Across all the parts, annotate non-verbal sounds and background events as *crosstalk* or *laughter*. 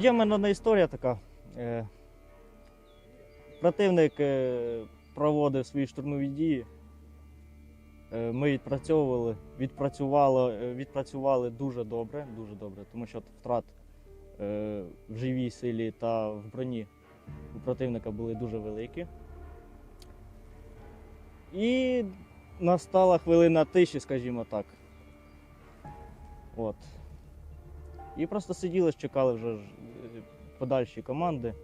Є в мене одна історія така. Е, противник е, проводив свої штурмові дії. Е, ми відпрацьовували, відпрацювали, відпрацювали дуже добре, дуже добре, тому що втрат в живій силі та в броні у противника були дуже великі. І настала хвилина тиші, скажімо так. От. І просто сиділи, чекали вже подальші команди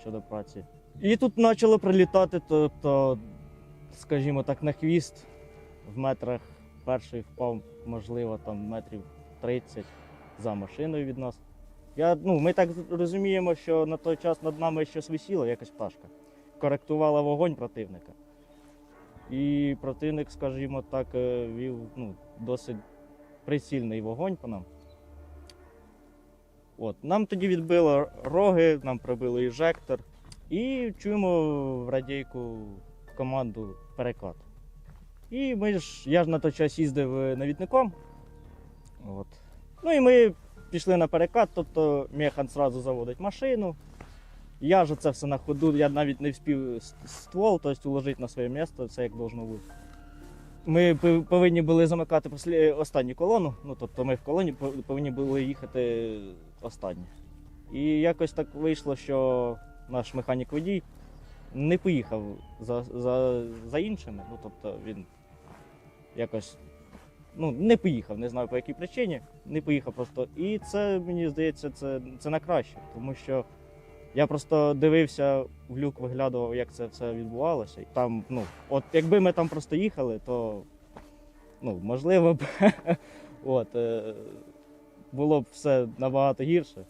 щодо праці. І тут почало прилітати, тобто, скажімо так, на хвіст в метрах перший впав, можливо, там метрів 30 за машиною від нас. Я, ну, ми так розуміємо, що на той час над нами щось висіло, якась пташка. Коректувала вогонь противника. І противник, скажімо так, е, вів ну, досить прицільний вогонь по нам. От. Нам тоді відбило роги, нам пробили іжектор. І чуємо в радійку команду перекат. І ми ж, я ж на той час їздив е, навідником. От. Ну і ми пішли на перекат, тобто механ одразу заводить машину. Я ж це все на ходу, я навіть не с- ствол, тобто уложити на своє місце, все як должно бути. Ми повинні були замикати останню колону, ну тобто ми в колоні повинні були їхати останні. І якось так вийшло, що наш механік водій не поїхав за, за, за іншими. Ну, тобто він якось ну, не поїхав, не знаю по якій причині, не поїхав просто. І це, мені здається, це, це на краще, тому що я просто дивився в люк, виглядував, як це все відбувалося. Там, ну, от якби ми там просто їхали, то ну, можливо б *laughs* от, е, було б все набагато гірше.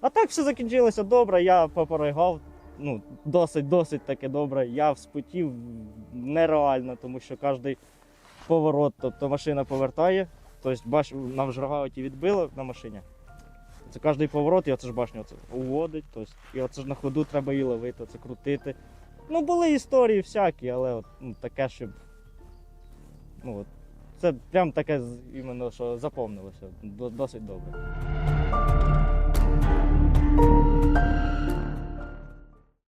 А так все закінчилося добре, я поперегав. Ну, досить, досить таки добре. Я вспотів нереально, тому що кожний поворот, тобто машина повертає. Тобто бач, нам ж рогауті відбило на машині. Це кожний поворот, і оце ж башня оце уводить. Тобто, і оце ж на ходу треба її ловити, оце крутити. Ну, були історії всякі, але от, ну, таке, щоб. Ну, от, це прям таке іменно, що запомнилося. Досить добре.